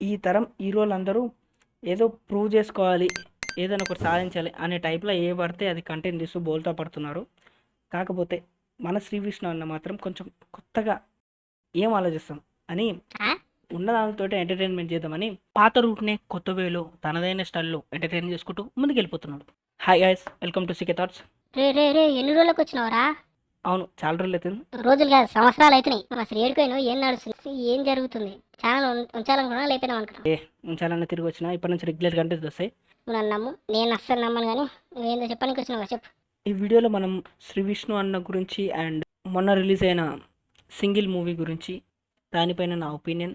ఈ తరం హీరోలందరూ ఏదో ప్రూవ్ చేసుకోవాలి ఏదైనా ఒకటి సాధించాలి అనే టైప్లో ఏ పడితే అది కంటెంట్ తీస్తూ బోల్తా పడుతున్నారు. కాకపోతే మన శ్రీ విష్ణు అన్న మాత్రం కొంచెం కొత్తగా ఏం ఆలోచిస్తాం అని? ఉన్న దానితో ఎంటర్టైన్మెంట్ చేద్దామని పాత రూట్నే కొత్త వేలో తనదైన స్టైల్లో ఎంటర్టైన్ చేసుకుంటూ ముందుకు వెళ్ళిపోతున్నాడు hi guys welcome to CK thoughts. రే రే రే ఎన్ని రోజులకు వచ్చినావురా? అవును చాలా రోజులు అవుతుంది రోజులు కాదు సంవత్సరాలు అవుతున్నాయి అసలు ఏడుకోయినా ఏం నడుస్తుంది ఏం జరుగుతుంది? ఛానల్ ఉంచాలనుకున్నా లేపినా అనుకున్నా ఏ ఉంచాలన్న తిరిగి వచ్చిన ఇప్పటి నుంచి రెగ్యులర్ కంటెంట్స్ వస్తాయి. నువ్వు నన్ను నమ్ము నేను అస్సలు నమ్మను కానీ నువ్వేందో చెప్పడానికి వచ్చినావు చెప్పు. ఈ వీడియోలో మనం శ్రీ విష్ణు అన్న గురించి అండ్ మొన్న రిలీజ్ అయిన సింగిల్ మూవీ గురించి దానిపైన నా ఒపీనియన్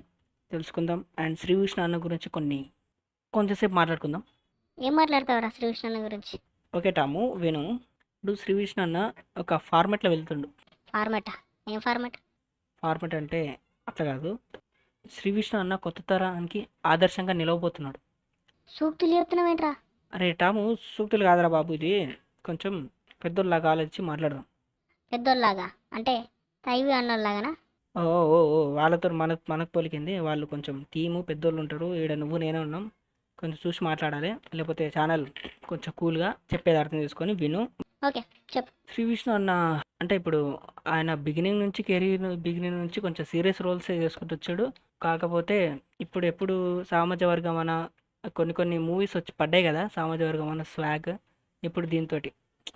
తెలుసుకుందాం. అండ్ శ్రీ విష్ణు అన్న గురించి కొన్ని కొంచెంసేపు మాట్లాడుకుందాం. ఏం మాట్లాడతావురా శ్రీకృష్ణ గురించి? ఓకే టాము విను. ఇప్పుడు శ్రీ విష్ణు అన్న ఒక ఫార్మెట్లో వెళ్తుండు. ఫార్మాట్ ఏం ఫార్మాట్ ఫార్మెట్ అంటే అట్లా కాదు. శ్రీ విష్ణు అన్న కొత్త తరానికి ఆదర్శంగా నిలవబోతున్నాడు. సూక్తులు చెప్తున్నావేంట్రా అరే టాము సూక్తులు కాదురా బాబు ఇది. కొంచెం పెద్దోళ్ళలాగా ఆలోచించి మాట్లాడదాం. పెద్దోళ్ళలాగా? అంటే తైవి అన్నోళ్ళలాగానా? ఓ ఓ ఓ వాళ్ళతో మన మనకు పోలికింది. వాళ్ళు కొంచెం టీము పెద్దోళ్ళు ఉంటారు. ఈడ నువ్వు నేనే ఉన్నాం. కొంచెం చూసి మాట్లాడాలి. లేకపోతే ఛానల్ కొంచెం కూల్గా చెప్పేది అర్థం చేసుకొని విను. ఓకే. చెప్పు. శ్రీ విష్ణు అన్న అంటే ఇప్పుడు ఆయన బిగినింగ్ నుంచి కెరీర్ బిగినింగ్ నుంచి కొంచెం సీరియస్ రోల్స్ చేసుకుంటూ వచ్చాడు. కాకపోతే ఇప్పుడు ఎప్పుడు సామాజిక వర్గం అన కొన్ని కొన్ని మూవీస్ వచ్చి పడ్డాయి కదా సామాజిక వర్గం అన్న స్వాగ్ ఇప్పుడు దీంతో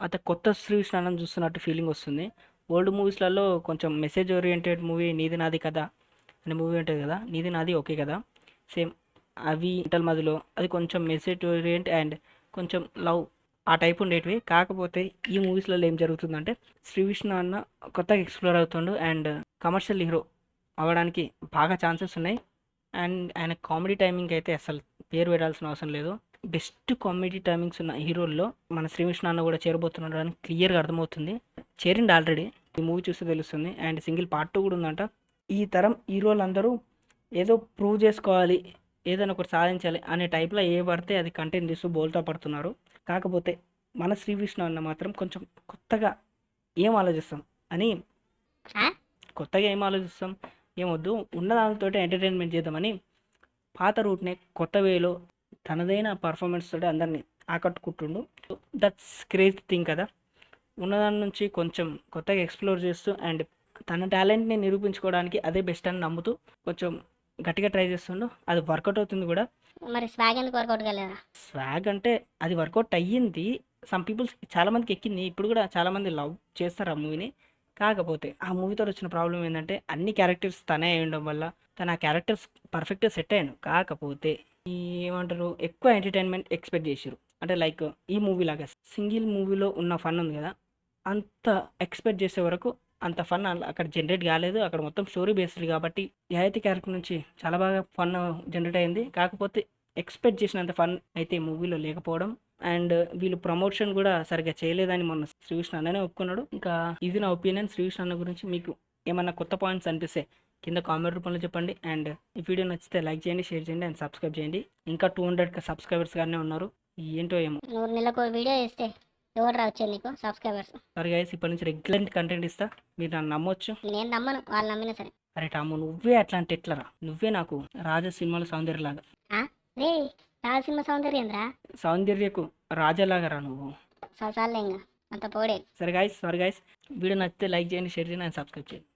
అత కొత్త శ్రీ విష్ణు అన్నం చూస్తున్నట్టు ఫీలింగ్ వస్తుంది. ఓల్డ్ మూవీస్లలో కొంచెం మెసేజ్ ఓరియంటెడ్ మూవీ నీది నాది కదా అనే మూవీ ఉంటుంది కదా నీది నాది ఓకే కదా. సేమ్ అవి ఇంటల్ మధ్యలో అది కొంచెం మెసేజ్ ఓరియంట్ అండ్ కొంచెం లవ్ ఆ టైప్ ఉండేటివి. కాకపోతే ఈ మూవీస్లలో ఏం జరుగుతుందంటే శ్రీ విష్ణు అన్న కొత్తగా ఎక్స్ప్లోర్ అవుతుండు అండ్ కమర్షియల్ హీరో అవ్వడానికి బాగా ఛాన్సెస్ ఉన్నాయి. అండ్ ఆయన కామెడీ టైమింగ్ అయితే అసలు పేరు పెట్టాల్సిన అవసరం లేదు. బెస్ట్ కామెడీ టైమింగ్స్ ఉన్న హీరోల్లో మన శ్రీ అన్న కూడా చేరబోతున్నాడు అని క్లియర్గా అర్థమవుతుంది. చేరిండు ఆల్రెడీ. ఈ మూవీ చూస్తే తెలుస్తుంది. అండ్ సింగిల్ పార్ట్ టూ కూడా ఉందంట. ఈ తరం హీరోలందరూ ఏదో ప్రూవ్ చేసుకోవాలి ఏదైనా ఒకటి సాధించాలి అనే టైప్లో ఏ పడితే అది కంటెంట్ చేస్తూ బోల్తా పడుతున్నారు. కాకపోతే మన శ్రీ విష్ణు అన్న మాత్రం కొంచెం కొత్తగా ఏం ఆలోచిస్తాం అని? కొత్తగా ఏం ఆలోచిస్తాం? ఏమొద్దు ఉన్న దానితో ఎంటర్టైన్మెంట్ చేద్దామని పాత రూట్నే కొత్త వేలో తనదైన పర్ఫార్మెన్స్ తోటి అందరినీ ఆకట్టుకుంటుండు. దట్స్ క్రేజ్ థింగ్ కదా. ఉన్నదాని నుంచి కొంచెం కొత్తగా ఎక్స్ప్లోర్ చేస్తూ అండ్ తన టాలెంట్ని నిరూపించుకోవడానికి అదే బెస్ట్ అని నమ్ముతూ కొంచెం గట్టిగా ట్రై చేస్తుండు. అది వర్కౌట్ అవుతుంది కూడా. మరి స్వాగ్ ఎందుకు వర్కౌట్ కాలేదా? స్వాగ్ అంటే అది వర్కౌట్ అయ్యింది. సమ్ పీపుల్స్ చాలా మందికి ఎక్కింది. ఇప్పుడు కూడా చాలా మంది లవ్ చేస్తారు ఆ మూవీని. కాకపోతే ఆ మూవీతో వచ్చిన ప్రాబ్లం ఏంటంటే అన్ని క్యారెక్టర్స్ తనే అయి ఉండడం వల్ల తన ఆ క్యారెక్టర్స్ పర్ఫెక్ట్గా సెట్ అయ్యాను కాకపోతే ఈ ఏమంటారు? ఎక్కువ ఎంటర్టైన్మెంట్ ఎక్స్పెక్ట్ చేసారు అంటే లైక్ ఈ మూవీ లాగా సింగిల్ మూవీలో ఉన్న ఫన్ ఉంది కదా. అంత ఎక్స్పెక్ట్ చేసే వరకు అంత ఫన్ అక్కడ జనరేట్ కాలేదు. అక్కడ మొత్తం స్టోరీ బేస్డ్ కాబట్టి యాయతి క్యారెక్టర్ నుంచి చాలా బాగా ఫన్ జనరేట్ అయింది. కాకపోతే ఎక్స్పెక్ట్ చేసినంత ఫన్ అయితే మూవీలో లేకపోవడం అండ్ వీళ్ళు ప్రమోషన్ కూడా సరిగ్గా చేయలేదని మొన్న శ్రీకృష్ణ అన్ననే ఒప్పుకున్నాడు. ఇంకా ఇది నా ఒపీనియన్. శ్రీకృష్ణ అన్న గురించి మీకు ఏమన్నా కొత్త పాయింట్స్ అనిపిస్తే కింద కామెంట్ రూపంలో చెప్పండి. అండ్ ఈ వీడియో నచ్చితే లైక్ చేయండి షేర్ చేయండి అండ్ సబ్స్క్రైబ్ చేయండి. ఇంకా టూ హండ్రెడ్ సబ్స్క్రైబర్స్ గానే ఉన్నారు. ఏంటో ఏమో. నెలకు వీడియో చేస్తే ఎవరు రా వచ్చేది నీకు? సబ్స్క్రైబర్స్ సరే గైస్ ఇప్పటి నుంచి రెగ్యులర్ కంటెంట్ ఇస్తా. మీరు నన్ను నమ్మొచ్చు. నేను నమ్మను వాళ్ళు నమ్మినా సరే. అరే టాము నువ్వే అట్లా అంటే ఎట్లరా? నువ్వే నాకు రాజా సినిమాలో సౌందర్యలాగా. రే రాజసింహ సౌందర్యేంద్రా? సౌందర్యకు రాజాలాగా రా నువ్వు చాలే అంత పోడే సరే గాయస్ సారీ గాయస్ వీడియో నచ్చితే లైక్ చేయండి షేర్ చేయండి అండ్ సబ్స్క్రైబ్ చేయండి.